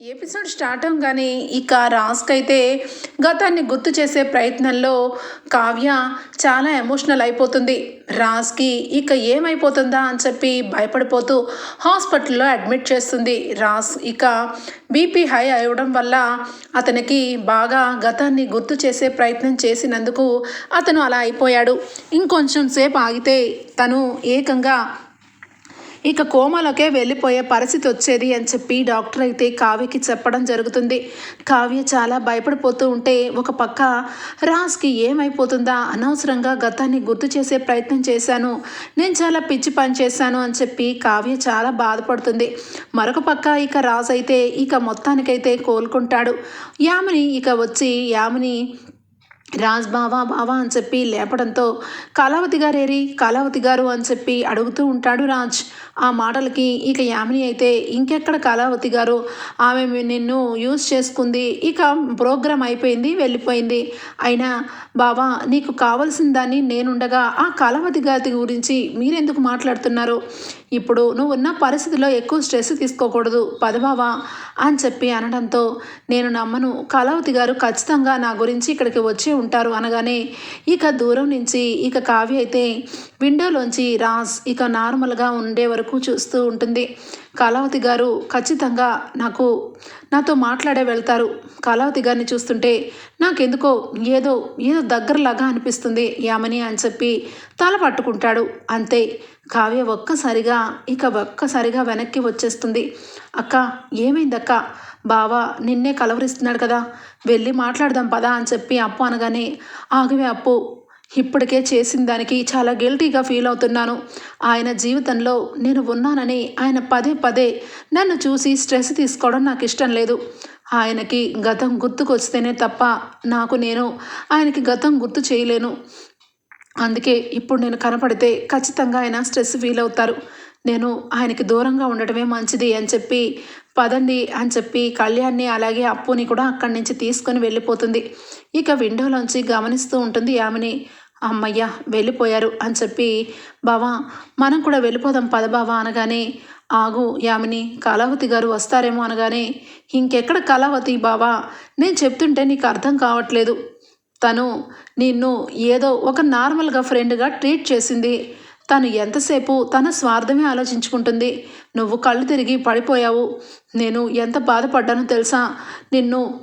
Episode start అవగానే ఇక రాస్క్ అయితే గతాన్ని గుర్తు చేసే ప్రయత్నంలో కావ్య చాలా ఎమోషనల్ అయిపోతుంది. రాజ్కి ఇక ఏమైపోతుందా అని చెప్పి భయపడిపోతూ హాస్పిటల్లో అడ్మిట్ చేస్తుంది. రాస్ ఇక బీపీ హై అవ్వడం వల్ల అతనికి బాగా గతాన్ని గుర్తు చేసే ప్రయత్నం చేసినందుకు అతను అలా అయిపోయాడు. ఇంకొంచెం సేపు ఆగితే తను ఏకంగా ఇక కోమలోకే వెళ్ళిపోయే పరిస్థితి వచ్చేది అని చెప్పి డాక్టర్ అయితే కావ్యకి చెప్పడం జరుగుతుంది. కావ్య చాలా భయపడిపోతూ ఉంటే ఒక పక్క రాజ్కి ఏమైపోతుందా? అనవసరంగా గతాన్ని గుర్తు చేసే ప్రయత్నం చేశాను. నేను చాలా పిచ్చి పని చేశాను అని చెప్పి కావ్య చాలా బాధపడుతుంది. మరొక పక్క ఇక రాజ్ అయితే ఇక మొత్తానికైతే కోలుకుంటాడు. యామిని ఇక వచ్చి యామిని రాజ్ బావా బావా అని చెప్పి లేపడంతో కళావతి గారేరి కళావతి గారు అని చెప్పి అడుగుతూ ఉంటాడు రాజ్. ఆ మాటలకి ఇక యామిని అయితే ఇంకెక్కడ కళావతి గారు? ఆమె నిన్ను యూజ్ చేసుకుంది. ఇక ప్రోగ్రామ్ అయిపోయింది వెళ్ళిపోయింది. అయినా బావా నీకు కావలసిన దాన్ని నేనుండగా ఆ కళావతి గారి గురించి మీరెందుకు మాట్లాడుతున్నారు? ఇప్పుడు నువ్వు ఉన్న పరిస్థితిలో ఎక్కువ స్ట్రెస్ తీసుకోకూడదు పదబావా అని చెప్పి అనడంతో నేను నమ్మను. కళావతి గారు ఖచ్చితంగా నా గురించి ఇక్కడికి వచ్చి ఉంటారు అనగానే ఇక దూరం నుంచి ఇక కావ్య అయితే విండోలోంచి రాజ్ ఇక నార్మల్గా ఉండే వరకు చూస్తూ ఉంటుంది. కళావతి గారు ఖచ్చితంగా నాకు నాతో మాట్లాడే వెళ్తారు. కళావతి గారిని చూస్తుంటే నాకెందుకో ఏదో ఏదో దగ్గరలాగా అనిపిస్తుంది యామని అని చెప్పి తల పట్టుకుంటాడు. అంతే కావ్య ఒక్కసారిగా ఇక ఒక్కసారిగా వెనక్కి వచ్చేస్తుంది. అక్క ఏమైందక్క? బావా నిన్నే కలవరిస్తున్నాడు కదా. వెళ్ళి మాట్లాడదాం పదా అని చెప్పి అప్పు అనగానే ఆగవే అప్పు. ఇప్పటికే చేసిన దానికి చాలా గిల్టీగా ఫీల్ అవుతున్నాను. ఆయన జీవితంలో నేను ఉన్నానని ఆయన పదే పదే నన్ను చూసి స్ట్రెస్ తీసుకోవడం నాకు ఇష్టం లేదు. ఆయనకి గతం గుర్తుకొస్తేనే తప్ప నాకు నేను ఆయనకి గతం గుర్తు చేయలేను. అందుకే ఇప్పుడు నేను కనపడితే ఖచ్చితంగా ఆయన స్ట్రెస్ ఫీల్ అవుతారు. నేను ఆయనకి దూరంగా ఉండటమే మంచిది అని చెప్పి పదండి అని చెప్పి కళ్యాణ్ని అలాగే అప్పుని కూడా అక్కడి నుంచి తీసుకొని వెళ్ళిపోతుంది. ఇక విండోలోంచి గమనిస్తూ ఉంటుంది యామిని అమ్మయ్య వెళ్ళిపోయారు అని చెప్పి బావా మనం కూడా వెళ్ళిపోదాం పద బావా అనగానే ఆగు యామిని కళావతి గారు వస్తారేమో అనగానే ఇంకెక్కడ కళావతి బావా? నేను చెప్తుంటే నీకు అర్థం కావట్లేదు. తను నిన్ను ఏదో ఒక నార్మల్గా ఫ్రెండ్గా ట్రీట్ చేసింది. తను ఎంతసేపు తన స్వార్థమే ఆలోచించుకుంటుంది. నువ్వు కళ్ళు తిరిగి పడిపోయావు. నేను ఎంత బాధపడ్డానో తెలుసా? నిన్ను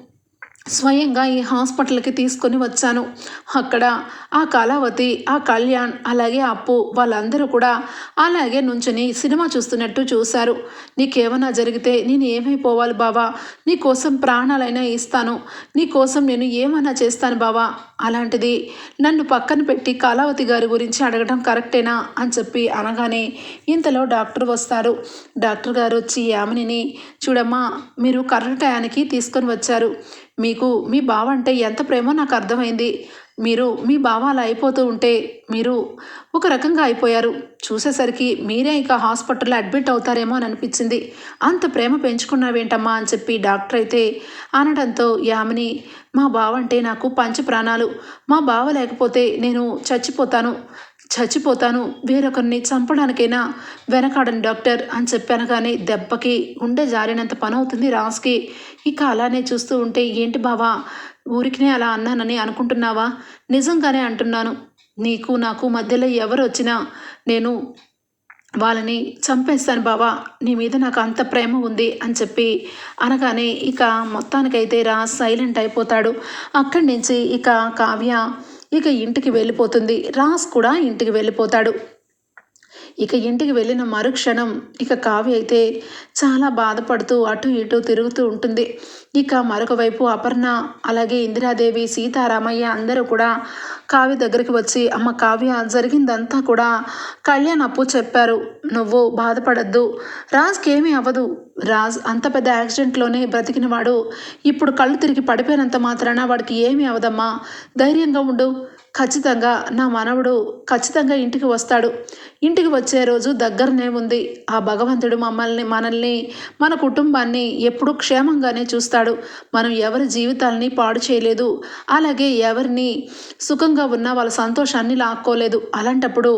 స్వయంగా ఈ హాస్పిటల్కి తీసుకొని వచ్చాను. అక్కడ ఆ కళావతి ఆ కళ్యాణ్ అలాగే అప్పు వాళ్ళందరూ కూడా అలాగే నుంచుని సినిమా చూస్తున్నట్టు చూశారు. నీకేమైనా జరిగితే నేను ఏమైపోవాలి బావా? నీ కోసం ప్రాణాలైనా ఇస్తాను. నీ కోసం నేను ఏమైనా చేస్తాను బావా? అలాంటిది నన్ను పక్కన పెట్టి కళావతి గారి గురించి అడగడం కరెక్టేనా అని చెప్పి అనగానే ఇంతలో డాక్టర్ వస్తారు. డాక్టర్ గారు వచ్చి యామినిని చూడమ్మా మీరు కరెక్ట్ టయానికి తీసుకొని వచ్చారు. మీకు మీ బావ అంటే ఎంత ప్రేమో నాకు అర్థమైంది. మీరు మీ బావ అలా అయిపోతూ ఉంటే మీరు ఒక రకంగా అయిపోయారు. చూసేసరికి మీరే ఇక హాస్పిటల్లో అడ్మిట్ అవుతారేమో అని అనిపించింది. అంత ప్రేమ పెంచుకున్నావేంటమ్మా అని చెప్పి డాక్టర్ అయితే అనడంతో యామిని మా బావ అంటే నాకు పంచ ప్రాణాలు. మా బావ లేకపోతే నేను చచ్చిపోతాను. చచ్చిపోతాను. వేరొకరిని చంపడానికైనా వెనకాడని డాక్టర్ అని చెప్పాను కానీ దెబ్బకి గుండె జారినంత పని అవుతుంది రాస్కి. ఇక అలానే చూస్తూ ఉంటే ఏంటి బావా ఊరికినే అలా అన్నానని అనుకుంటున్నావా? నిజంగానే అంటున్నాను. నీకు నాకు మధ్యలో ఎవరు వచ్చినా నేను వాళ్ళని చంపేస్తాను బావా. నీ మీద నాకు అంత ప్రేమ ఉంది అని చెప్పి అనగానే ఇక మొత్తానికైతే రా సైలెంట్ అయిపోతాడు. అక్కడి నుంచి ఇక కావ్య ఇక ఇంటికి వెళ్ళిపోతుంది. రాస్ కూడా ఇంటికి వెళ్ళిపోతాడు. ఇక ఇంటికి వెళ్ళిన మరుక్షణం ఇక కావ్య అయితే చాలా బాధపడుతూ అటు ఇటు తిరుగుతూ ఉంటుంది. ఇక మరొక వైపు అపర్ణ అలాగే ఇందిరాదేవి సీతారామయ్య అందరూ కూడా కావ్య దగ్గరికి వచ్చి అమ్మ కావ్య జరిగిందంతా కూడా కళ్యాణ్ అప్పు చెప్పారు. నువ్వు బాధపడద్దు. రాజ్కి ఏమీ అవ్వదు. రాజ్ అంత పెద్ద యాక్సిడెంట్లోనే బ్రతికినవాడు. ఇప్పుడు కళ్ళు తిరిగి పడిపోయినంత మాత్రాన వాడికి ఏమీ అవదమ్మా ధైర్యంగా ఉండు. ఖచ్చితంగా నా మనవడు ఖచ్చితంగా ఇంటికి వస్తాడు. ఇంటికి వచ్చే రోజు దగ్గరనే ఉంది. ఆ భగవంతుడు మమ్మల్ని మనల్ని మన కుటుంబాన్ని ఎప్పుడూ క్షేమంగానే చూస్తాడు. మనం ఎవరి జీవితాలని పాడు చేయలేదు. అలాగే ఎవరిని సుఖంగా ఉన్న వాళ్ళ సంతోషాన్ని లాక్కోలేదు. అలాంటప్పుడు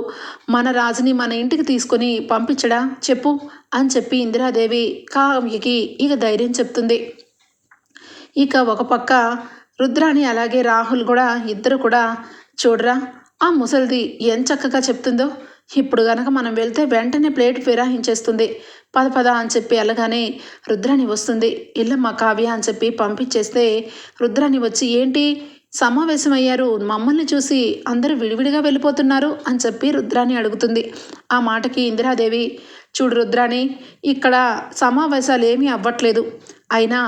మన రాజుని మన ఇంటికి తీసుకొని పంపించడా? చెప్పు అని చెప్పి ఇందిరాదేవి కావ్యకి ఇక ధైర్యం చెప్తుంది. ఇక ఒక పక్క రుద్రాణి అలాగే రాహుల్ కూడా ఇద్దరు కూడా చూడరా ఆ ముసలిది ఏం చక్కగా చెప్తుందో? ఇప్పుడు గనక మనం వెళ్తే వెంటనే ప్లేట్ విరాహించేస్తుంది పద పద అని చెప్పి వెళ్ళగానే రుద్రాణి వస్తుంది. ఇల్లమ్మ కావ్య అని చెప్పి పంపించేస్తే రుద్రాణి వచ్చి ఏంటి? సమావేశమయ్యారు. మమ్మల్ని చూసి అందరూ విడివిడిగా వెళ్ళిపోతున్నారు అని చెప్పి రుద్రాణి అడుగుతుంది. ఆ మాటకి ఇందిరాదేవి చూడు రుద్రాణి ఇక్కడ సమావేశాలు ఏమీ అవ్వట్లేదు. అయినా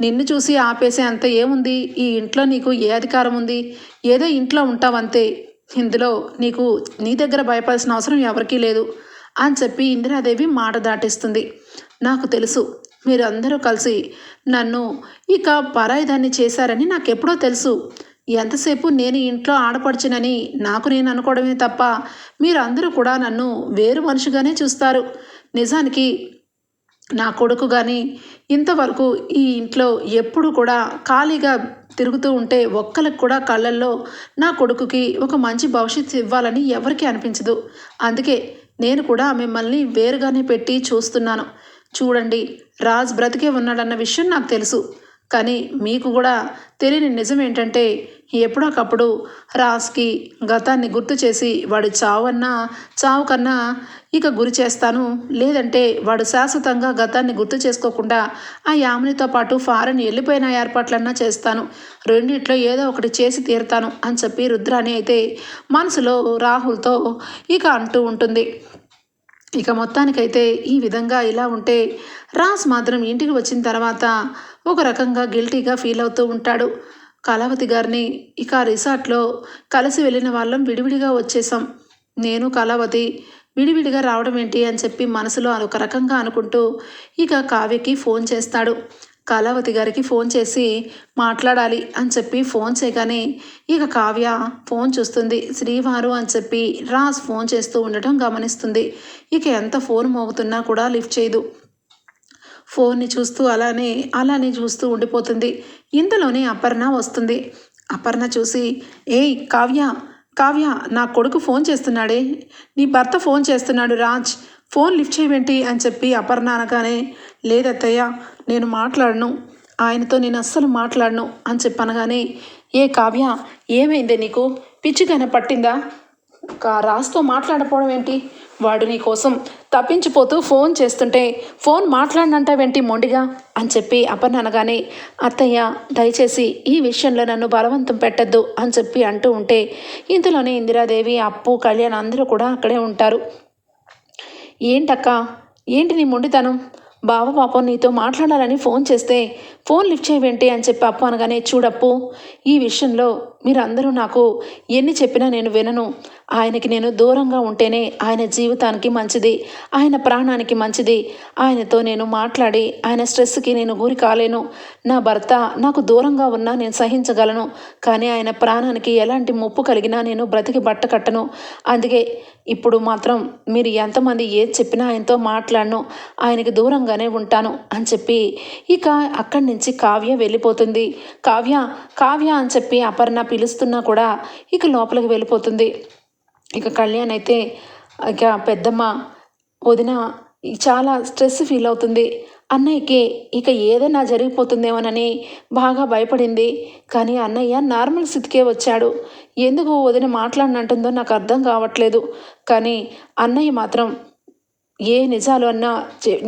నిన్ను చూసి ఆపేసే అంత ఏముంది? ఈ ఇంట్లో నీకు ఏ అధికారం ఉంది? ఏదో ఇంట్లో ఉంటావంతే. ఇందులో నీకు నీ దగ్గర భయపడాల్సిన అవసరం ఎవరికీ లేదు అని చెప్పి ఇందిరాదేవి మాట దాటిస్తుంది. నాకు తెలుసు మీరందరూ కలిసి నన్ను ఇక పరాయిదాన్ని చేశారని నాకెప్పుడో తెలుసు. ఎంతసేపు నేను ఇంట్లో ఆడపడుచునని నాకు నేను అనుకోవడమే తప్ప మీరందరూ కూడా నన్ను వేరు మనిషిగానే చూస్తారు. నిజానికి నా కొడుకు కానీ ఇంతవరకు ఈ ఇంట్లో ఎప్పుడు కూడా ఖాళీగా తిరుగుతూ ఉంటే ఒక్కరికి కూడా కళ్ళల్లో నా కొడుకుకి ఒక మంచి భవిష్యత్తు ఇవ్వాలని ఎవరికీ అనిపించదు. అందుకే నేను కూడా మిమ్మల్ని వేరుగానే పెట్టి చూస్తున్నాను. చూడండి రాజ్ బ్రతికే ఉన్నాడన్న విషయం నాకు తెలుసు. కానీ మీకు కూడా తెలియని నిజం ఏంటంటే ఎప్పుడొకప్పుడు రాస్కి గతాన్ని గుర్తు చేసి వాడు చావన్నా చావు కన్నా ఇక గురి చేస్తాను. లేదంటే వాడు శాశ్వతంగా గతాన్ని గుర్తు చేసుకోకుండా ఆ యామినితో పాటు ఫారెన్ వెళ్ళిపోయిన ఏర్పాట్లన్నా చేస్తాను. రెండిట్లో ఏదో ఒకటి చేసి తీరుతాను అని చెప్పి రుద్రాని అయితే మనసులో రాహుల్తో ఇక అంటూ ఉంటుంది. ఇక మొత్తానికైతే ఈ విధంగా ఇలా ఉంటే రాస్ మాత్రం ఇంటికి వచ్చిన తర్వాత ఒక రకంగా గిల్టీగా ఫీల్ అవుతూ ఉంటాడు. కళావతి గారిని ఇక ఆ రిసార్ట్లో కలిసి వెళ్ళిన వాళ్ళం విడివిడిగా వచ్చేసాం నేను కళావతి విడివిడిగా రావడం ఏంటి అని చెప్పి మనసులో ఒక రకంగా అనుకుంటూ ఇక కావ్యకి ఫోన్ చేస్తాడు. కళావతి గారికి ఫోన్ చేసి మాట్లాడాలి అని చెప్పి ఫోన్ చేయగానే ఇక కావ్య ఫోన్ చూస్తుంది. శ్రీవారు అని చెప్పి రాజ్ ఫోన్ చేస్తూ ఉండటం గమనిస్తుంది. ఇక ఎంత ఫోన్ మోగుతున్నా కూడా లిఫ్ట్ చేయదు. ఫోన్ని చూస్తూ అలానే అలానే చూస్తూ ఉండిపోతుంది. ఇంతలోనే అపర్ణ వస్తుంది. అపర్ణ చూసి ఏయ్ కావ్య కావ్య నా కొడుకు ఫోన్ చేస్తున్నాడే. నీ భర్త ఫోన్ చేస్తున్నాడు రాజ్. Phone lift చేయవేంటి? అని చెప్పి అపర్ణ అనగానే లేదత్తయ్య నేను మాట్లాడను. ఆయనతో నేను అస్సలు మాట్లాడను. అని చెప్పనగానే ఏ కావ్య ఏమైందే నీకు? పిచ్చికైనా పట్టిందా? రాజుతో మాట్లాడపోవడం ఏంటి? వాడు నీ కోసం తప్పించిపోతూ ఫోన్ చేస్తుంటే ఫోన్ మాట్లాడినంటావేంటి మొండిగా అని చెప్పి అపర్ణ అనగానే అత్తయ్య దయచేసి ఈ విషయంలో నన్ను బలవంతం పెట్టద్దు అని చెప్పి అంటూ ఉంటే ఇంతలోనే ఇందిరాదేవి అప్పు కళ్యాణ్ అందరూ కూడా అక్కడే ఉంటారు. ఏంటక్క? ఏంటి నీ మొండితనం? బావ పాపం నీతో మాట్లాడాలని ఫోన్ చేస్తే ఫోన్ లిఫ్ట్ చేయవేంటి అని చెప్పి అప్పు అనగానే చూడప్పు ఈ విషయంలో మీరందరూ నాకు ఎన్ని చెప్పినా నేను వినను. ఆయనకి నేను దూరంగా ఉంటేనే ఆయన జీవితానికి మంచిది ఆయన ప్రాణానికి మంచిది. ఆయనతో నేను మాట్లాడి ఆయన స్ట్రెస్కి నేను గురి కాలేను. నా భర్త నాకు దూరంగా ఉన్నా నేను సహించగలను. కానీ ఆయన ప్రాణానికి ఎలాంటి ముప్పు కలిగినా నేను బ్రతికి బట్ట కట్టను. అందుకే ఇప్పుడు మాత్రం మీరు ఎంతమంది ఏది చెప్పినా ఆయనతో మాట్లాడను. ఆయనకి దూరంగానే ఉంటాను అని చెప్పి ఇక అక్కడి నుంచి కావ్య వెళ్ళిపోతుంది. కావ్య కావ్య అని చెప్పి అపర్ణ పిలుస్తున్నా కూడా ఇక లోపలికి వెళ్ళిపోతుంది. ఇక కళ్యాణ్ అయితే ఇక పెద్దమ్మ వదిన చాలా స్ట్రెస్ ఫీల్ అవుతుంది. అన్నయ్యకి ఇక ఏదైనా జరిగిపోతుందేమోనని బాగా భయపడింది. కానీ అన్నయ్య నార్మల్ స్థితికే వచ్చాడు. ఎందుకు వదిన మాట్లాడినంటుందో నాకు అర్థం కావట్లేదు. కానీ అన్నయ్య మాత్రం ఏ నిజాలు అన్నా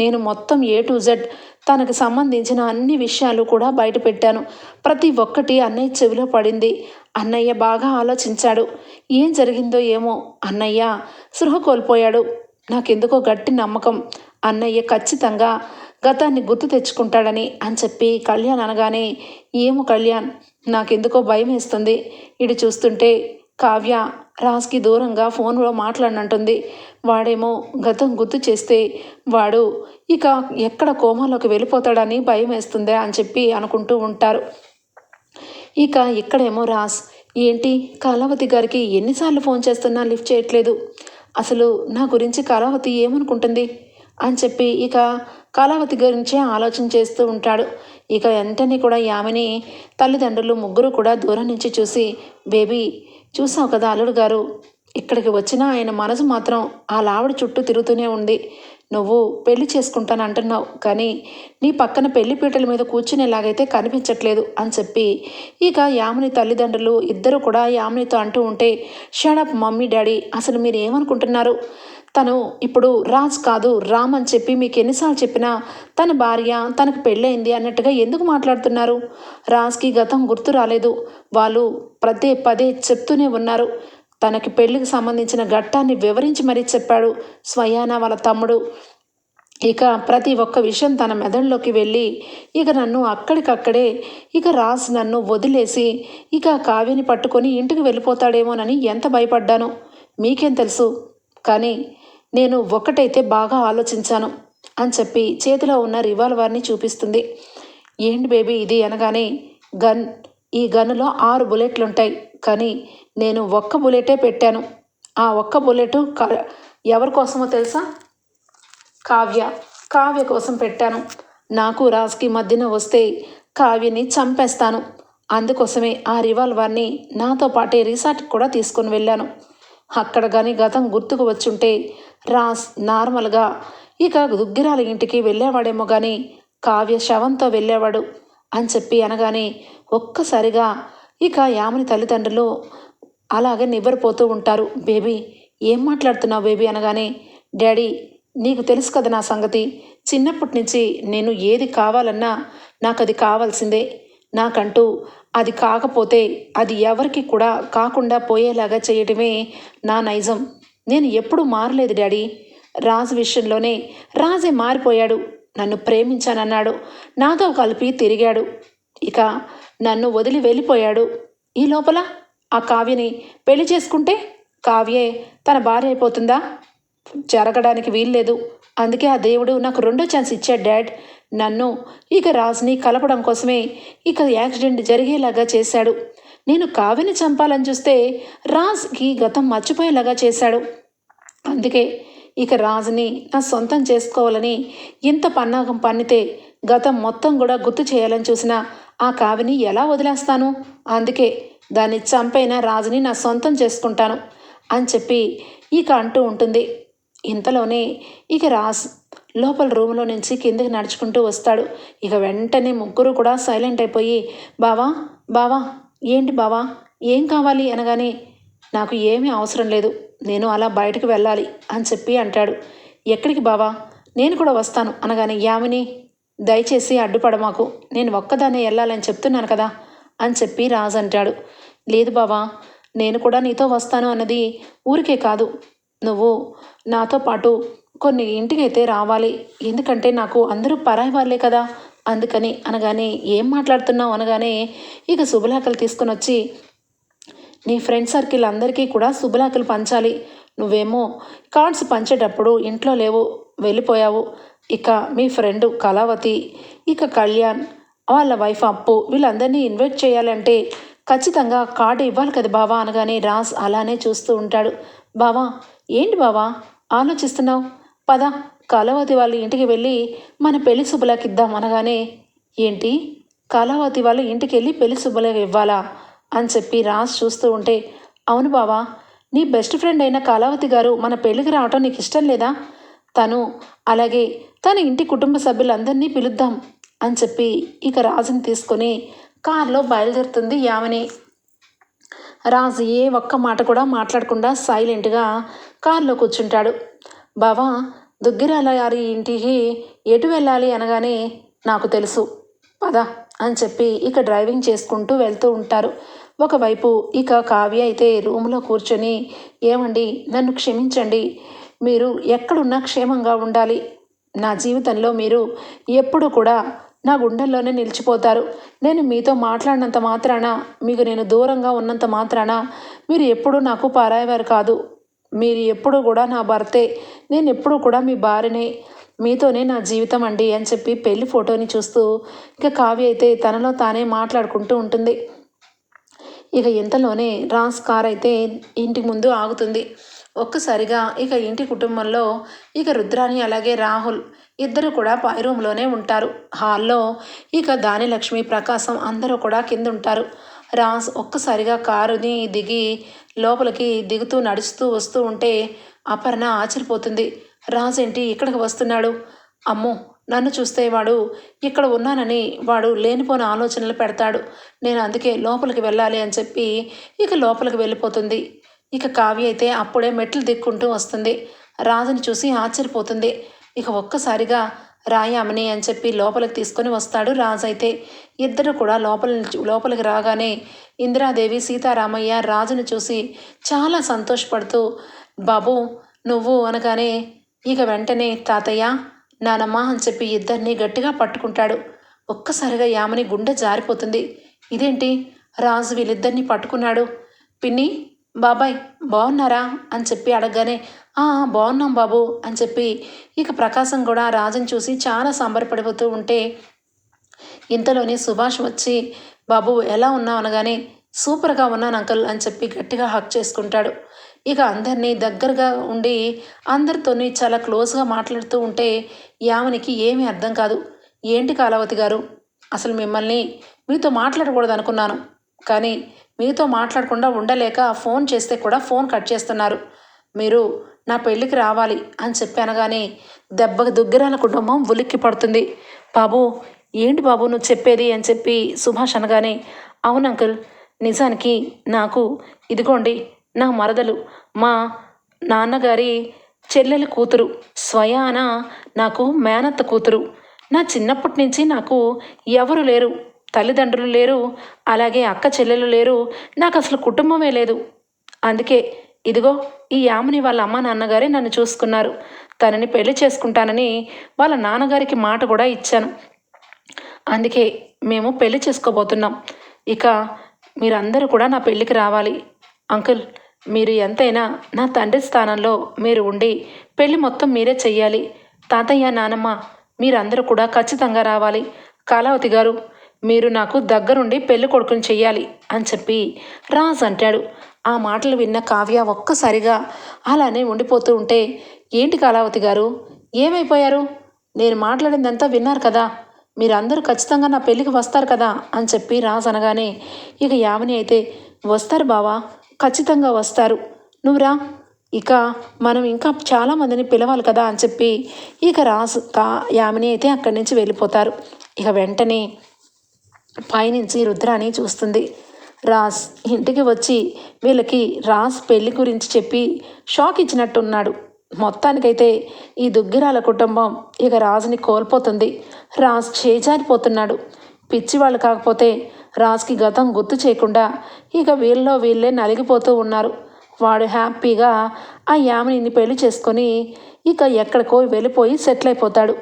నేను మొత్తం ఏ టు జెడ్ తనకు సంబంధించిన అన్ని విషయాలు కూడా బయట పెట్టాను. ప్రతి ఒక్కటి అన్నయ్య చెవిలో పడింది. అన్నయ్య బాగా ఆలోచించాడు. ఏం జరిగిందో ఏమో అన్నయ్య సృహ కోల్పోయాడు. నాకెందుకో గట్టి నమ్మకం. అన్నయ్య ఖచ్చితంగా గతాన్ని గుర్తు తెచ్చుకుంటాడని అని చెప్పి కళ్యాణ్ అనగానే ఏమో కళ్యాణ్ నాకెందుకో భయం వేస్తుంది ఇటు చూస్తుంటే కావ్య రాజ్కి దూరంగా ఫోన్లో మాట్లాడినంటుంది వాడేమో గతం గుర్తు చేస్తే వాడు ఇక ఎక్కడ కోమాలోకి వెళ్ళిపోతాడని భయం వేస్తుందే అని చెప్పి అనుకుంటూ ఉంటారు. ఇక ఇక్కడేమో రాజ్ ఏంటి? కళావతి గారికి ఎన్నిసార్లు ఫోన్ చేస్తున్నా లిఫ్ట్ చేయట్లేదు. అసలు నా గురించి కళావతి ఏమనుకుంటుంది? అని చెప్పి ఇక కళావతి గురించే ఆలోచన చేస్తూ ఉంటాడు. ఇక వెంటనే కూడా ఆమెని తల్లిదండ్రులు ముగ్గురు కూడా దూరం నుంచి చూసి బేబీ చూసావు కదా అల్లుడు గారు? ఇక్కడికి వచ్చిన ఆయన మనసు మాత్రం ఆ లావిడ చుట్టూ తిరుగుతూనే ఉంది. నువ్వు పెళ్ళి చేసుకుంటాను అంటున్నావు కానీ నీ పక్కన పెళ్ళి పీటల మీద కూర్చునేలాగైతే కనిపించట్లేదు అని చెప్పి ఇక యామిని తల్లిదండ్రులు ఇద్దరు కూడా యామినితో అంటూ ఉంటే షడప్ మమ్మీ డాడీ అసలు మీరు ఏమనుకుంటున్నారు? తను ఇప్పుడు రాజ్ కాదు రామ్ అని చెప్పి మీకు ఎన్నిసార్లు చెప్పినా తన భార్య తనకు పెళ్ళయింది అన్నట్టుగా ఎందుకు మాట్లాడుతున్నారు? రాజ్కి గతం గుర్తు రాలేదు. వాళ్ళు ప్రతి పదే చెప్తూనే ఉన్నారు. తనకి పెళ్ళికి సంబంధించిన ఘట్టాన్ని వివరించి మరీ చెప్పాడు స్వయాన వాళ్ళ తమ్ముడు. ఇక ప్రతి ఒక్క విషయం తన మెదడులోకి వెళ్ళి ఇక నన్ను అక్కడికక్కడే ఇక రాజ్ నన్ను వదిలేసి ఇక కావ్యని పట్టుకొని ఇంటికి వెళ్ళిపోతాడేమోనని ఎంత భయపడ్డాను. మీకేం తెలుసు? కానీ నేను ఒక్కటైతే బాగా ఆలోచించాను అని చెప్పి చేతిలో ఉన్న రివాల్వర్ని చూపిస్తుంది. ఏంటి బేబీ ఇది అనగానే గన్ ఈ గన్నులో ఆరు బుల్లెట్లు ఉంటాయి కానీ నేను ఒక్క బుల్లెటే పెట్టాను. ఆ ఒక్క బుల్లెట్ ఎవరి కోసమో తెలుసా? కావ్య కావ్య కోసం పెట్టాను. నాకు రాజ్కి మధ్యన వస్తే కావ్యని చంపేస్తాను. అందుకోసమే ఆ రివాల్వర్ని నాతో పాటే రిసార్ట్కి కూడా తీసుకొని వెళ్ళాను. అక్కడ కానీ గతం గుర్తుకు వచ్చుంటే రాస్ నార్మల్గా. ఇక దుగ్గిరాల ఇంటికి వెళ్ళేవాడేమో కానీ కావ్య శవంతో వెళ్ళేవాడు అని చెప్పి అనగానే ఒక్కసారిగా ఇక యామని తల్లిదండ్రులు అలాగే నివ్వరిపోతూ ఉంటారు. బేబీ ఏం మాట్లాడుతున్నావు బేబీ అనగానే డాడీ నీకు తెలుసు కదా నా సంగతి. చిన్నప్పటి నుంచి నేను ఏది కావాలన్నా నాకు అది కావాల్సిందే. నాకంటూ అది కాకపోతే అది ఎవరికి కూడా కాకుండా పోయేలాగా చేయటమే నా నైజం. నేను ఎప్పుడూ మారలేదు డాడీ. రాజు విషయంలోనే రాజే మారిపోయాడు. నన్ను ప్రేమించానన్నాడు. నాతో కలిపి తిరిగాడు. ఇక నన్ను వదిలి వెళ్ళిపోయాడు. ఈ లోపల ఆ కావ్యని పెళ్ళి చేసుకుంటే కావ్యే తన భార్య అయిపోతుందా? జరగడానికి వీల్లేదు. అందుకే ఆ దేవుడు నాకు రెండో ఛాన్స్ ఇచ్చాడు డాడ్. నన్ను ఇక రాజుని కలపడం కోసమే ఇక యాక్సిడెంట్ జరిగేలాగా చేశాడు. నేను కావ్యని చంపాలని చూస్తే రాజ్కి గతం మర్చిపోయేలాగా చేశాడు. అందుకే ఇక రాజుని నా సొంతం చేసుకోవాలని ఇంత పన్నాగం పన్నితే గతం మొత్తం కూడా గుర్తు చేయాలని చూసిన ఆ కావిని ఎలా వదిలేస్తాను? అందుకే దాన్ని చంపైన రాజుని నా సొంతం చేసుకుంటాను అని చెప్పి ఇక అంటూ ఉంటుంది. ఇంతలోనే ఇక రాజ్ లోపల రూమ్లో నుంచి కిందకి నడుచుకుంటూ వస్తాడు. ఇక వెంటనే ముగ్గురు కూడా సైలెంట్ అయిపోయి బావా బావా ఏంటి బావా? ఏం కావాలి అనగానే నాకు ఏమీ అవసరం లేదు. నేను అలా బయటకు వెళ్ళాలి అని చెప్పి అంటాడు. ఎక్కడికి బావా? నేను కూడా వస్తాను అనగానే యామిని దయచేసి అడ్డుపడ మాకు నేను ఒక్కదాన్నే వెళ్ళాలని చెప్తున్నాను కదా అని చెప్పి రాజు అంటాడు. లేదు బావా నేను కూడా నీతో వస్తాను అన్నది ఊరికే కాదు. నువ్వు నాతో పాటు కొన్ని ఇంటికైతే రావాలి. ఎందుకంటే నాకు అందరూ పరాయి వాళ్ళే కదా. అందుకని అనగానే ఏం మాట్లాడుతున్నావు అనగానే ఇక శుభలాకలు తీసుకుని వచ్చి నీ ఫ్రెండ్ సర్కిల్ అందరికీ కూడా శుభలాకలు పంచాలి. నువ్వేమో కార్డ్స్ పంచేటప్పుడు ఇంట్లో లేవు వెళ్ళిపోయావు. ఇక మీ ఫ్రెండ్ కళావతి ఇక కళ్యాణ్ వాళ్ళ వైఫ్ అప్పు వీళ్ళందరినీ ఇన్వైట్ చేయాలంటే ఖచ్చితంగా కార్డు ఇవ్వాలి కదా బావా అనగానే రాస్ అలానే చూస్తూ ఉంటాడు. బావా ఏంటి బావా? ఆలోచిస్తున్నావు? పద కళావతి వాళ్ళ ఇంటికి వెళ్ళి మన పెళ్ళి శుభలాకి ఇద్దాం అనగానే ఏంటి? కళావతి వాళ్ళ ఇంటికి వెళ్ళి పెళ్ళి శుభలకి ఇవ్వాలా? అని చెప్పి రాజ్ చూస్తూ ఉంటే అవును బావా నీ బెస్ట్ ఫ్రెండ్ అయిన కళావతి గారు మన పెళ్ళికి రావటం నీకు ఇష్టం లేదా? తను అలాగే తన ఇంటి కుటుంబ సభ్యులందరినీ పిలుద్దాం అని చెప్పి ఇక రాజుని తీసుకొని కారులో బయలుదేరుతుంది యామిని. రాజు ఏ ఒక్క మాట కూడా మాట్లాడకుండా సైలెంట్గా కారులో కూర్చుంటాడు. బావా దుగ్గిరాల గారి ఇంటికి ఎటు వెళ్ళాలి అనగానే నాకు తెలుసు. పద అని చెప్పి ఇక డ్రైవింగ్ చేసుకుంటూ వెళ్తూ ఉంటారు. ఒకవైపు ఇక కావ్య అయితే రూమ్లో కూర్చొని ఏమండి నన్ను క్షమించండి. మీరు ఎక్కడున్నా క్షేమంగా ఉండాలి. నా జీవితంలో మీరు ఎప్పుడు కూడా నా గుండెల్లోనే నిలిచిపోతారు. నేను మీతో మాట్లాడినంత మాత్రాన మీకు నేను దూరంగా ఉన్నంత మాత్రాన మీరు ఎప్పుడూ నాకు పారాయవారు కాదు. మీరు ఎప్పుడు కూడా నా భర్తే. నేను ఎప్పుడు కూడా మీ భార్యనే. మీతోనే నా జీవితం అండి అని చెప్పి పెళ్ళి ఫోటోని చూస్తూ ఇక కావ్య అయితే తనలో తానే మాట్లాడుకుంటూ ఉంటుంది. ఇక ఇంతలోనే రాస్ కార్ అయితే ఇంటి ముందు ఆగుతుంది. ఒక్కసారిగా ఇక ఇంటి కుటుంబంలో ఇక రుద్రాని అలాగే రాహుల్ ఇద్దరు కూడా పై రూమ్లోనే ఉంటారు. హాల్లో ఇక దానిలక్ష్మి ప్రకాశం అందరూ కూడా కింద ఉంటారు రాస్ ఒక్కసారిగా కారుని దిగి లోపలికి దిగుతూ నడుస్తూ వస్తూ ఉంటే అపర్ణ ఆశ్చర్యపోతుంది. రాజేంటి ఏంటి ఇక్కడికి వస్తున్నాడు? అమ్మో నన్ను చూస్తే వాడు ఇక్కడ ఉన్నానని వాడు లేనిపోని ఆలోచనలు పెడతాడు. నేను అందుకే లోపలికి వెళ్ళాలి అని చెప్పి ఇక లోపలికి వెళ్ళిపోతుంది. ఇక కావ్య అయితే అప్పుడే మెట్లు దిక్కుంటూ వస్తుంది. రాజుని చూసి ఆశ్చర్యపోతుంది. ఇక ఒక్కసారిగా రాయామని అని చెప్పి లోపలికి తీసుకొని వస్తాడు రాజు అయితే ఇద్దరు కూడా లోపల లోపలికి రాగానే ఇందిరాదేవి సీతారామయ్య రాజుని చూసి చాలా సంతోషపడుతూ బాబు నువ్వు అనగానే ఇక వెంటనే తాతయ్య నానమ్మ అని చెప్పి ఇద్దరిని గట్టిగా పట్టుకుంటాడు. ఒక్కసారిగా యామని గుండె జారిపోతుంది. ఇదేంటి? రాజు వీళ్ళిద్దరిని పట్టుకున్నాడు. పిన్ని బాబాయ్ బాగున్నారా అని చెప్పి అడగగానే "ఆ, బాగున్నాం బాబు అని చెప్పి ఇక ప్రకాశం కూడా రాజుని చూసి చాలా సంబరపడిపోతూ ఉంటే ఇంతలోనే సుభాష్ వచ్చి బాబు ఎలా ఉన్నావు? అనగానే సూపర్గా ఉన్నాను అంకల్ అని చెప్పి గట్టిగా హక్ చేసుకుంటాడు. ఇక అందరినీ దగ్గరగా ఉండి అందరితోని చాలా క్లోజ్గా మాట్లాడుతూ ఉంటే యామనికి ఏమీ అర్థం కాదు. ఏంటి కాలావతి గారు? అసలు మిమ్మల్ని మీతో మాట్లాడకూడదు అనుకున్నాను కానీ మీతో మాట్లాడకుండా ఉండలేక ఫోన్ చేస్తే కూడా ఫోన్ కట్ చేస్తున్నారు. మీరు నా పెళ్ళికి రావాలి అని చెప్పి అనగానే దెబ్బకు దుగ్గిరాల కుటుంబం ఉలిక్కి పడుతుంది బాబు ఏంటి బాబు నువ్వు చెప్పేది అని చెప్పి సుభాష్ అనగానే అవును అంకుల్ నిజానికి నాకు ఇదిగోండి నా మరదలు మా నాన్నగారి చెల్లెలి కూతురు స్వయాన నాకు మేనత్త కూతురు. నా చిన్నప్పటి నుంచి నాకు ఎవరు లేరు తల్లిదండ్రులు లేరు అలాగే అక్క చెల్లెలు లేరు నాకు అసలు కుటుంబమే లేదు. అందుకే ఇదిగో ఈ యామని వాళ్ళ అమ్మ నాన్నగారే నన్ను చూసుకున్నారు. తనని పెళ్ళి చేసుకుంటానని వాళ్ళ నాన్నగారికి మాట కూడా ఇచ్చాను. అందుకే మేము పెళ్ళి చేసుకోబోతున్నాం. ఇక మీరందరూ కూడా నా పెళ్ళికి రావాలి. అంకుల్ మీరు ఎంతైనా నా తండ్రి స్థానంలో మీరు ఉండి పెళ్ళి మొత్తం మీరే చెయ్యాలి. తాతయ్య నానమ్మ మీరందరూ కూడా ఖచ్చితంగా రావాలి. కాలావతి గారు మీరు నాకు దగ్గరుండి పెళ్ళి కొడుకుని చెయ్యాలి అని చెప్పి రాజ్ అంటాడు. ఆ మాటలు విన్న కావ్య ఒక్కసారిగా అలానే ఉండిపోతూ ఉంటే ఏంటి కాలావతి గారు? ఏమైపోయారు? నేను మాట్లాడిందంతా విన్నారు కదా? మీరందరూ ఖచ్చితంగా నా పెళ్ళికి వస్తారు కదా అని చెప్పి రాజ్ అనగానే ఇక యామిని అయితే వస్తారు బావా ఖచ్చితంగా వస్తారు. నువ్వురా ఇక మనం ఇంకా చాలామందిని పిలవాలి కదా అని చెప్పి ఇక రాజు కా యామిని అయితే అక్కడి నుంచి వెళ్ళిపోతారు. ఇక వెంటనే పైనుంచి రుద్రాని చూస్తుంది. రాజ్ ఇంటికి వచ్చి వీళ్ళకి రాజ్ పెళ్ళి గురించి చెప్పి షాక్ ఇచ్చినట్టున్నాడు. మొత్తానికైతే ఈ దుగ్గిరాల కుటుంబం ఇక రాజుని కోల్పోతుంది. రాజ్ చేజారిపోతున్నాడు. పిచ్చివాళ్ళు కాకపోతే రాజ్కి గతం గుర్తు చేయకుండా ఇక వీళ్ళలో వీళ్ళే నలిగిపోతూ ఉన్నారు. వాడు హ్యాపీగా ఆ యామినిని పెళ్ళి చేసుకొని ఇక ఎక్కడికో వెళ్ళిపోయి సెటిల్ అయిపోతాడు.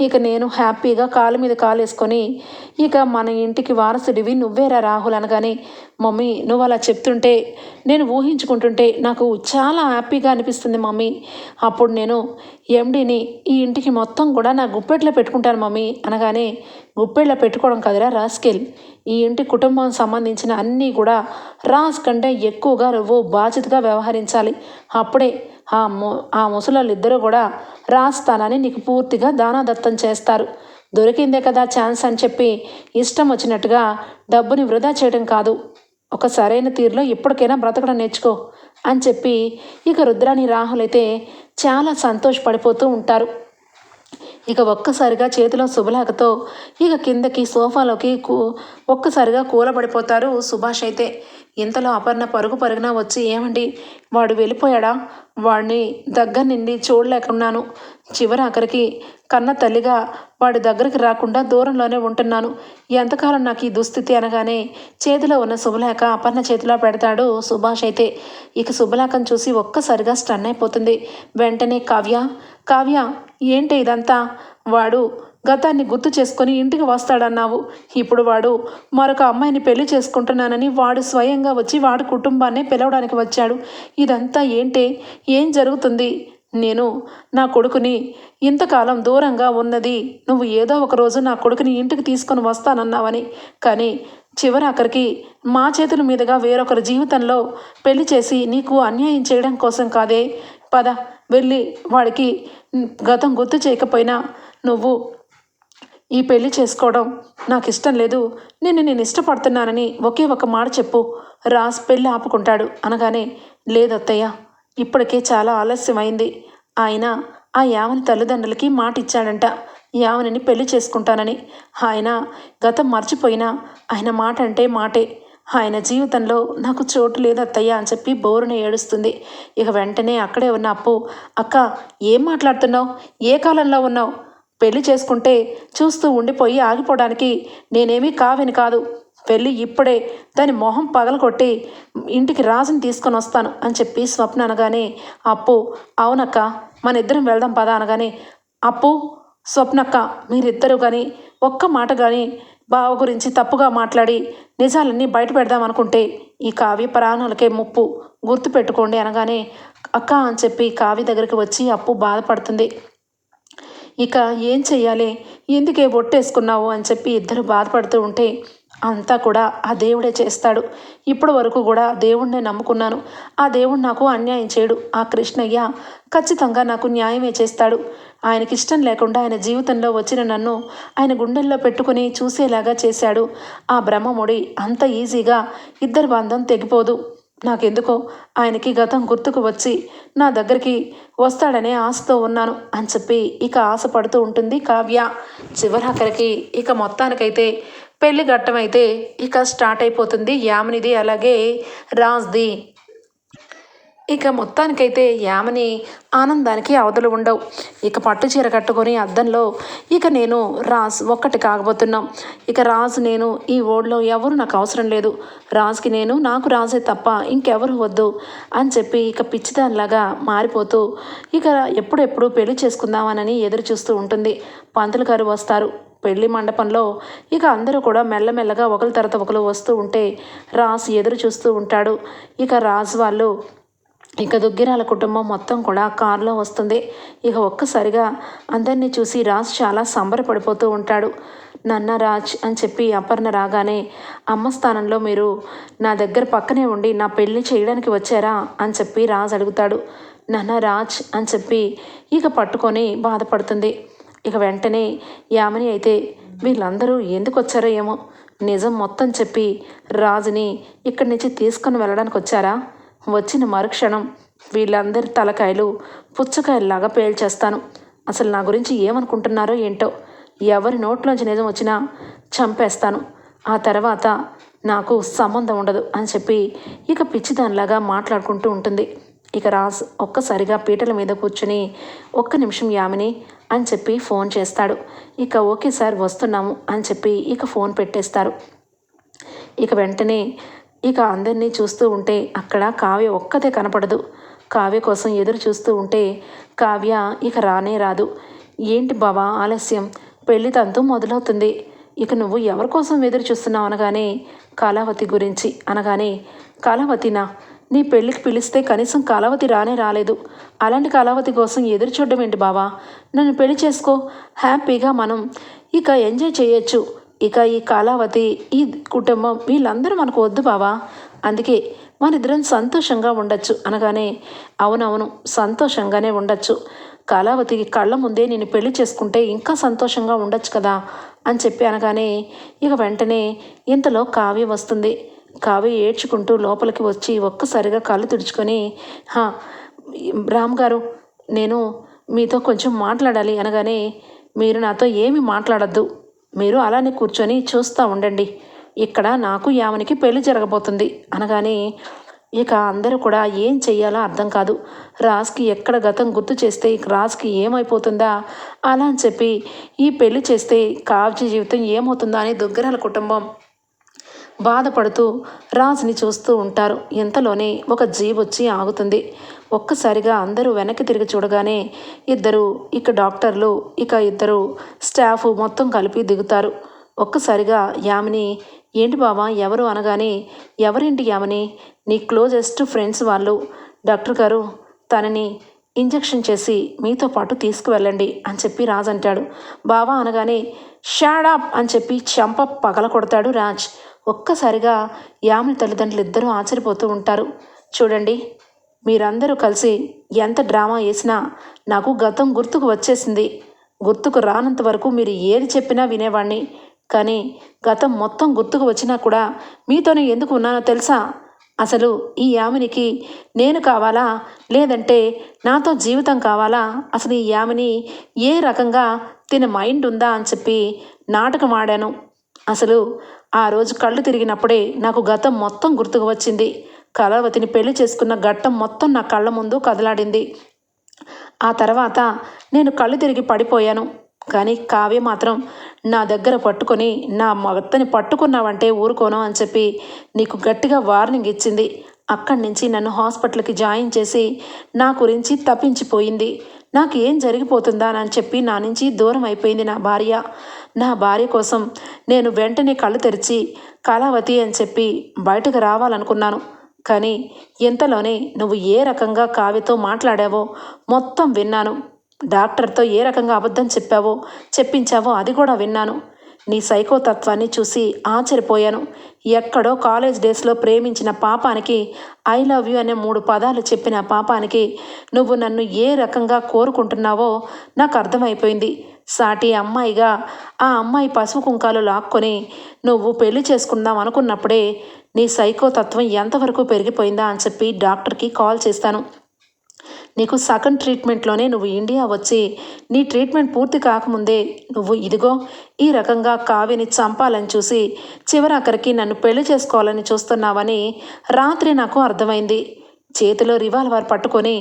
ఇక నేను హ్యాపీగా కాలు మీద కాలేసుకొని ఇక మన ఇంటికి వారసుడివి నువ్వేరా రాహుల్ అనగానే మమ్మీ నువ్వు అలా చెప్తుంటే నేను ఊహించుకుంటుంటే నాకు చాలా హ్యాపీగా అనిపిస్తుంది మమ్మీ. అప్పుడు నేను ఎండిని ఈ ఇంటికి మొత్తం కూడా నా గుప్పెట్లో పెట్టుకుంటాను మమ్మీ అనగానే గుప్పెట్లో పెట్టుకోవడం కదరా రాస్కెల్. ఈ ఇంటి కుటుంబం సంబంధించిన అన్నీ కూడా రాస్ కంటే ఎక్కువగా నువ్వు బాధ్యతగా వ్యవహరించాలి. అప్పుడే ఆ ము ఆ ముసలోళ్ళు ఇద్దరు కూడా రాస్తానని స్థానాన్ని నీకు పూర్తిగా దానాదత్తం చేస్తారు. దొరికిందే కదా ఛాన్స్ అని చెప్పి ఇష్టం వచ్చినట్టుగా డబ్బుని వృధా చేయడం కాదు. ఒక సరైన తీరులో ఇప్పటికైనా బ్రతకడం నేర్చుకో అని చెప్పి ఇక రుద్రాని రాహులైతే చాలా సంతోషపడిపోతూ ఉంటారు. ఇక ఒక్కసారిగా చేతిలో శుభలేఖతో ఇక కిందకి సోఫాలోకి కూ ఒక్కసారిగా కూలబడిపోతారు సుభాష్ అయితే. ఇంతలో అపర్ణ పరుగు పరుగున వచ్చి ఏమండి వాడు వెళ్ళిపోయాడా? వాడిని దగ్గర నుండి చూడలేకున్నాను. చివరి ఆఖరికి కన్న తల్లిగా వాడి దగ్గరికి రాకుండా దూరంలోనే ఉంటున్నాను. ఎంతకాలం నాకు ఈ దుస్థితి అనగానే చేతిలో ఉన్న శుభలేఖ అపర్ణ చేతిలో పెడతాడు సుభాష్ అయితే. ఇక శుభలేఖను చూసి ఒక్కసారిగా స్టన్ అయిపోతుంది. వెంటనే కావ్య కావ్య ఏంటి ఇదంతా? వాడు గతాన్ని గుర్తు చేసుకొని ఇంటికి వస్తాడన్నావు. ఇప్పుడు వాడు మరొక అమ్మాయిని పెళ్ళి చేసుకుంటున్నానని వాడు స్వయంగా వచ్చి వాడి కుటుంబాన్ని పిలవడానికి వచ్చాడు. ఇదంతా ఏంటి? ఏం జరుగుతుంది? నేను నా కొడుకుని ఇంతకాలం దూరంగా ఉన్నది. నువ్వు ఏదో ఒక రోజు నా కొడుకుని ఇంటికి తీసుకొని వస్తానన్నావని. కానీ చివరి ఆఖరికి మా చేతుల మీదుగా వేరొకరి జీవితంలో పెళ్ళి చేసి నీకు అన్యాయం చేయడం కోసం కాదే. పద వెళ్ళి వాడికి గతం గుర్తు చేయకపోయినా నువ్వు ఈ పెళ్ళి చేసుకోవడం నాకు ఇష్టం లేదు. నిన్ను నేను ఇష్టపడుతున్నానని ఒకే ఒక మాట చెప్పు. రాస్ పెళ్ళి ఆపుకుంటాడు అనగానే లేదత్తయ్య. ఇప్పటికే చాలా ఆలస్యమైంది. ఆయన ఆ యావని తల్లిదండ్రులకి మాట ఇచ్చాడంట యావనిని పెళ్ళి చేసుకుంటానని. ఆయన గతం మర్చిపోయినా ఆయన మాట అంటే మాటే. ఆయన జీవితంలో నాకు చోటు లేదు అత్తయ్య అని చెప్పి బోరున ఏడుస్తుంది. ఇక వెంటనే అక్కడే ఉన్న అప్పు అక్క ఏం మాట్లాడుతున్నావు? ఏ కాలంలో ఉన్నావు? పెళ్ళి చేసుకుంటే చూస్తూ ఉండిపోయి ఆగిపోవడానికి నేనేమీ కావిని కాదు. వెళ్ళి ఇప్పుడే దాని మొహం పగలగొట్టి ఇంటికి రాజుని తీసుకొని వస్తాను అని చెప్పి స్వప్న అనగానే అప్పు అవునక్క మన ఇద్దరం వెళ్దాం పదా అనగానే అప్పు స్వప్నక్క మీరిద్దరూ కానీ ఒక్క మాట కానీ బావ గురించి తప్పుగా మాట్లాడి నిజాలన్నీ బయట పెడదాం అనుకుంటే ఈ కావ్య ప్రాణాలకే ముప్పు గుర్తుపెట్టుకోండి అనగానే అక్క అని చెప్పి కావ్య దగ్గరికి వచ్చి అప్పు బాధపడుతుంది. ఇక ఏం చెయ్యాలి? ఎందుకే ఒట్టేసుకున్నావు అని చెప్పి ఇద్దరు బాధపడుతూ ఉంటే అంతా కూడా ఆ దేవుడే చేస్తాడు. ఇప్పటి వరకు కూడా దేవుణ్ణే నమ్ముకున్నాను. ఆ దేవుడు నాకు అన్యాయం చేయడు. ఆ కృష్ణయ్య ఖచ్చితంగా నాకు న్యాయమే చేస్తాడు. ఆయనకి ఇష్టం లేకుండా ఆయన జీవితంలో వచ్చిన నన్ను ఆయన గుండెల్లో పెట్టుకుని చూసేలాగా చేశాడు. ఆ బ్రహ్మముడి అంత ఈజీగా ఇద్దరు బంధం తెగిపోదు. నాకెందుకో ఆయనకి గతం గుర్తుకు వచ్చి నా దగ్గరికి వస్తాడనే ఆశతో ఉన్నాను అని చెప్పి ఇక ఆశపడుతూ ఉంటుంది కావ్య. చివరాఖరికి ఇక మొత్తానికైతే పెళ్ళి ఘట్టమైతే ఇక స్టార్ట్ అయిపోతుంది యామినిది అలాగే రాజ్ది. ఇక మొత్తానికైతే యామని ఆనందానికి అవధులు ఉండవు. ఇక పట్టు చీర కట్టుకొని అద్దంలో ఇక నేను రాజ్ ఒక్కటి కాకపోతున్నాం. ఇక రాజు నేను ఈ ఓడ్లో ఎవరు నాకు అవసరం లేదు. రాజుకి నేను నాకు రాజే తప్ప ఇంకెవరు వద్దు అని చెప్పి ఇక పిచ్చిదానిలాగా మారిపోతూ ఇక ఎప్పుడెప్పుడు పెళ్ళి చేసుకుందామనని ఎదురు చూస్తూ ఉంటుంది. పంతులు గారు వస్తారు. పెళ్ళి మండపంలో ఇక అందరూ కూడా మెల్లమెల్లగా ఒకరి తర్వాత ఒకరు వస్తూ ఉంటే రాజు ఎదురు చూస్తూ ఉంటాడు. ఇక రాజు వాళ్ళు ఇక దుగ్గిరాల కుటుంబం మొత్తం కూడా కారులో వస్తుంది. ఇక ఒక్కసారిగా అందరినీ చూసి రాజ్ చాలా సంబరపడిపోతూ ఉంటాడు. నన్న రాజ్ అని చెప్పి అపర్ణ రాగానే అమ్మ స్థానంలో మీరు నా దగ్గర పక్కనే ఉండి నా పెళ్ళి చేయడానికి వచ్చారా? అని చెప్పి రాజ్ అడుగుతాడు. నన్న రాజ్ అని చెప్పి ఇక పట్టుకొని బాధపడుతుంది. ఇక వెంటనే యామిని అయితే వీళ్ళందరూ ఎందుకు వచ్చారో ఏమో నిజం మొత్తం చెప్పి రాజుని ఇక్కడి నుంచి తీసుకొని వెళ్ళడానికి వచ్చారా? వచ్చిన మరుక్షణం వీళ్ళందరి తలకాయలు పుచ్చకాయల్లాగా పేల్చేస్తాను. అసలు నా గురించి ఏమనుకుంటున్నారో ఏంటో ఎవరి నోట్లోంచి నిజం వచ్చినా చంపేస్తాను. ఆ తర్వాత నాకు సంబంధం ఉండదు అని చెప్పి ఇక పిచ్చిదానిలాగా మాట్లాడుకుంటూ ఉంటుంది. ఇక రాజ్ ఒక్కసారిగా పీటల మీద కూర్చుని ఒక్క నిమిషం యామిని అని చెప్పి ఫోన్ చేస్తాడు. ఇక ఓకే సార్ వస్తున్నాము అని చెప్పి ఇక ఫోన్ పెట్టేస్తారు. ఇక వెంటనే ఇక అందరినీ చూస్తూ ఉంటే అక్కడ కావ్య ఒక్కతే కనపడదు. కావ్య కోసం ఎదురు చూస్తూ ఉంటే కావ్య ఇక రానే రాదు. ఏంటి బావా ఆలస్యం. పెళ్ళి తంతు మొదలవుతుంది. ఇక నువ్వు ఎవరి కోసం ఎదురు చూస్తున్నావు? అనగానే కాలావతి గురించి. అనగానే కాలావతినా నీ పెళ్ళికి పిలిస్తే కనీసం కళావతి రానే రాలేదు. అలాంటి కళావతి కోసం ఎదురు చూడడం ఏంటి బావా? నన్ను పెళ్ళి చేసుకో. హ్యాపీగా మనం ఇక ఎంజాయ్ చేయొచ్చు. ఇక ఈ కళావతి ఈ కుటుంబం వీళ్ళందరూ మనకు వద్దు బావా. అందుకే మనిద్దరం సంతోషంగా ఉండొచ్చు అనగానే అవునవును సంతోషంగానే ఉండొచ్చు. కళావతికి కళ్ళ ముందే నేను పెళ్ళి చేసుకుంటే ఇంకా సంతోషంగా ఉండొచ్చు కదా అని చెప్పి అనగానే ఇక వెంటనే ఇంతలో కావ్య వస్తుంది. కావ్య ఏడ్చుకుంటూ లోపలికి వచ్చి ఒక్కసారిగా కళ్ళు తుడుచుకొని హా రామ్ గారు నేను మీతో కొంచెం మాట్లాడాలి అనగానే మీరు నాతో ఏమి మాట్లాడద్దు. మీరు అలానే కూర్చొని చూస్తూ ఉండండి. ఇక్కడ నాకు యామనికి పెళ్ళి జరగబోతుంది. అనగానే ఇక అందరూ కూడా ఏం చెయ్యాలో అర్థం కాదు. రాజ్కి ఎక్కడ గతం గుర్తు చేస్తే రాజ్కి ఏమైపోతుందా? అలా అని చెప్పి ఈ పెళ్ళి చేస్తే కావ్య జీవితం ఏమవుతుందా అని దుగ్గరాల కుటుంబం బాధపడుతూ రాజుని చూస్తూ ఉంటారు. ఇంతలోనే ఒక జీబ్ వచ్చి ఆగుతుంది. ఒక్కసారిగా అందరూ వెనక్కి తిరిగి చూడగానే ఇద్దరు ఇక డాక్టర్లు ఇక ఇద్దరు స్టాఫ్ మొత్తం కలిపి దిగుతారు. ఒక్కసారిగా యామిని ఏంటి బావా ఎవరు? అనగానే ఎవరేంటి యామిని? నీ క్లోజెస్ట్ ఫ్రెండ్స్ వాళ్ళు. డాక్టర్ గారు తనని ఇంజెక్షన్ చేసి మీతో పాటు తీసుకువెళ్ళండి అని చెప్పి రాజ్ అంటాడు. బావా అనగానే షాడాప్ అని చెప్పి చెంప పగల కొడతాడు రాజ్. ఒక్కసారిగా యామిని తల్లిదండ్రులు ఇద్దరూ ఆశ్చర్యపోతూ ఉంటారు. చూడండి మీరందరూ కలిసి ఎంత డ్రామా వేసినా నాకు గతం గుర్తుకు వచ్చేసింది. గుర్తుకు రానంత వరకు మీరు ఏది చెప్పినా వినేవాణ్ణి. కానీ గతం మొత్తం గుర్తుకు వచ్చినా కూడా మీతోనే ఎందుకు ఉన్నానో తెలుసా? అసలు ఈ యామినికి నేను కావాలా? లేదంటే నాతో జీవితం కావాలా? అసలు ఈ యామిని ఏ రకంగా తిన మైండ్ ఉందా అని చెప్పి నాటకం ఆడాను. అసలు ఆ రోజు కళ్ళు తిరిగినప్పుడే నాకు గతం మొత్తం గుర్తుకు వచ్చింది. కళావతిని పెళ్ళి చేసుకున్న ఘట్టం మొత్తం నా కళ్ళ ముందు కదలాడింది. ఆ తర్వాత నేను కళ్ళు తిరిగి పడిపోయాను. కానీ కావ్య మాత్రం నా దగ్గర పట్టుకొని నా మొత్తని పట్టుకున్నావంటే ఊరుకోను అని చెప్పి నీకు గట్టిగా వార్నింగ్ ఇచ్చింది. అక్కడి నుంచి నన్ను హాస్పిటల్కి జాయిన్ చేసి నా గురించి తప్పించిపోయింది. నాకు ఏం జరిగిపోతుందా అని చెప్పి నా నుంచి దూరం అయిపోయింది నా భార్య. నా భార్య కోసం నేను వెంటనే కళ్ళు తెరిచి కళావతి అని చెప్పి బయటకు రావాలనుకున్నాను. కానీ ఇంతలోనే నువ్వు ఏ రకంగా కావ్యతో మాట్లాడావో మొత్తం విన్నాను. డాక్టర్తో ఏ రకంగా అబద్ధం చెప్పావో చెప్పించావో అది కూడా విన్నాను. నీ సైకోతత్వాన్ని చూసి ఆశ్చర్యపోయాను. ఎక్కడో కాలేజ్ డేస్లో ప్రేమించిన పాపానికి ఐ లవ్ యూ అనే మూడు పదాలు చెప్పిన పాపానికి నువ్వు నన్ను ఏ రకంగా కోరుకుంటున్నావో నాకు అర్థమైపోయింది. సాటి అమ్మాయిగా ఆ అమ్మాయి పసుపు కుంకాలు లాక్కొని నువ్వు పెళ్ళి చేసుకుందాం అనుకున్నప్పుడే నీ సైకోతత్వం ఎంతవరకు పెరిగిపోయిందా అని చెప్పి డాక్టర్కి కాల్ చేస్తాను. నీకు సగం ట్రీట్మెంట్లోనే నువ్వు ఇండియా వచ్చి నీ ట్రీట్మెంట్ పూర్తి కాకముందే నువ్వు ఇదిగో ఈ రకంగా కావిని చంపాలని చూసి చివరాఖరికి నన్ను పెళ్ళి చేసుకోవాలని చూస్తున్నావని రాత్రి నాకు అర్థమైంది. చేతిలో రివాల్వర్ పట్టుకొని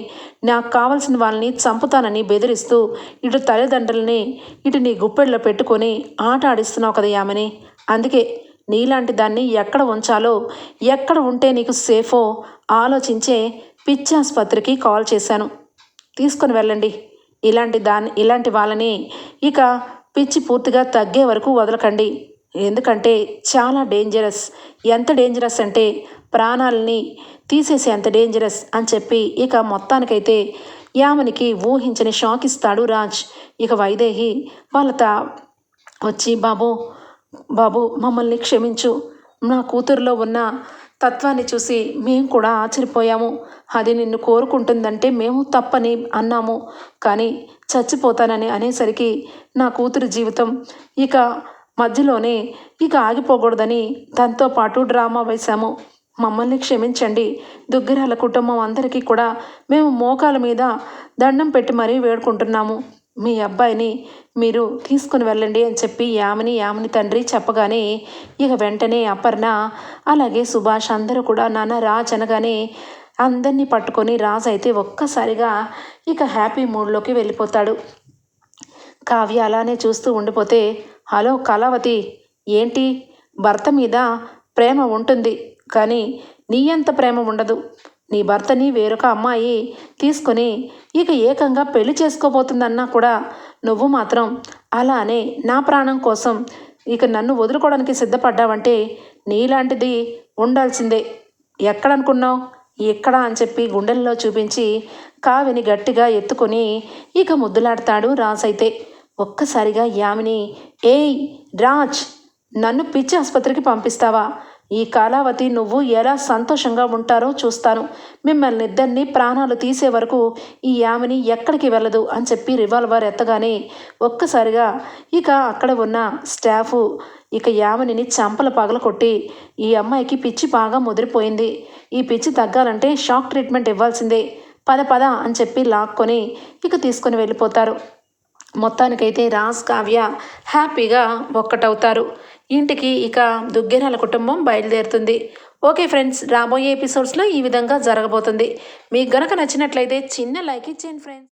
నాకు కావలసిన వాళ్ళని చంపుతానని బెదిరిస్తూ ఇటు తల్లిదండ్రులని ఇటు నీ గుప్పెళ్ళలో పెట్టుకొని ఆట ఆడిస్తున్నావు కదా యామని. అందుకే నీలాంటి దాన్ని ఎక్కడ ఉంచాలో ఎక్కడ ఉంటే నీకు సేఫో ఆలోచించే పిచ్చి ఆసుపత్రికి కాల్ చేశాను. తీసుకొని వెళ్ళండి. ఇలాంటి దాన్ని ఇలాంటి వాళ్ళని ఇక పిచ్చి పూర్తిగా తగ్గే వరకు వదలకండి. ఎందుకంటే చాలా డేంజరస్. ఎంత డేంజరస్ అంటే ప్రాణాలని తీసేసే అంత డేంజరస్ అని చెప్పి ఇక మొత్తానికైతే యామనికి ఊహించని షాక్ ఇస్తాడు రాజ్. ఇక వైదేహి వాళ్ళ వచ్చి బాబు బాబు మమ్మల్ని క్షమించు. నా కూతురులో ఉన్న తత్వాన్ని చూసి మేము కూడా ఆశ్చర్యపోయాము. అది నిన్ను కోరుకుంటుందంటే మేము తప్పని అన్నాము. కానీ చచ్చిపోతానని అనేసరికి నా కూతురు జీవితం ఇక మధ్యలోనే ఇక ఆగిపోకూడదని దాంతో పాటు డ్రామా వేశాము. మమ్మల్ని క్షమించండి. దుగ్గిరాల కుటుంబం అందరికీ కూడా మేము మోకాల మీద దండం పెట్టి మరీ వేడుకుంటున్నాము. మీ అబ్బాయిని మీరు తీసుకుని వెళ్ళండి అని చెప్పి యామిని యామిని తండ్రి చెప్పగానే ఇక వెంటనే అపర్ణ అలాగే సుభాష్ అందరూ కూడా నాన్న రాజ్ అనగానే అందరినీ పట్టుకొని రాజు అయితే ఒక్కసారిగా ఇక హ్యాపీ మూడ్లోకి వెళ్ళిపోతాడు. కావ్య అలానే చూస్తూ ఉండిపోతే హలో కళావతి ఏంటి? భర్త మీద ప్రేమ ఉంటుంది కానీ నీ అంత ప్రేమ ఉండదు. నీ భర్తని వేరొక అమ్మాయి తీసుకొని ఇక ఏకంగా పెళ్ళి చేసుకోబోతుందన్నా కూడా నువ్వు మాత్రం అలానే నా ప్రాణం కోసం ఇక నన్ను వదులుకోవడానికి సిద్ధపడ్డావంటే నీలాంటిది ఉండాల్సిందే. ఎక్కడనుకున్నావు? ఎక్కడ అని చెప్పి గుండెల్లో చూపించి కావిని గట్టిగా ఎత్తుకొని ఇక ముద్దులాడతాడు రాజైతే ఒక్కసారిగా యామిని ఏయ్ రాజ్ నన్ను పిచ్చి ఆసుపత్రికి పంపిస్తావా? ఈ కాలావతి నువ్వు ఎలా సంతోషంగా ఉంటారో చూస్తాను. మిమ్మల్ని ఇద్దరిని ప్రాణాలు తీసే వరకు ఈ యామిని ఎక్కడికి వెళ్ళదు అని చెప్పి రివాల్వర్ ఎత్తగానే ఒక్కసారిగా ఇక అక్కడ ఉన్న స్టాఫ్ ఇక యామినిని చంపల పగల కొట్టి ఈ అమ్మాయికి పిచ్చి బాగా ముదిరిపోయింది. ఈ పిచ్చి తగ్గాలంటే షాక్ ట్రీట్మెంట్ ఇవ్వాల్సిందే. పద పద అని చెప్పి లాక్కొని ఇక తీసుకొని వెళ్ళిపోతారు. మొత్తానికైతే రాజ్ కావ్య హ్యాపీగా ఒక్కటవుతారు. ఇంటికి ఇక దుగ్గెరాల కుటుంబం బయలుదేరుతుంది. ఓకే ఫ్రెండ్స్ రాబోయే ఎపిసోడ్స్లో ఈ విధంగా జరగబోతుంది. మీకు గనక నచ్చినట్లయితే చిన్న లైక్ ఇచ్చేయండి ఫ్రెండ్స్.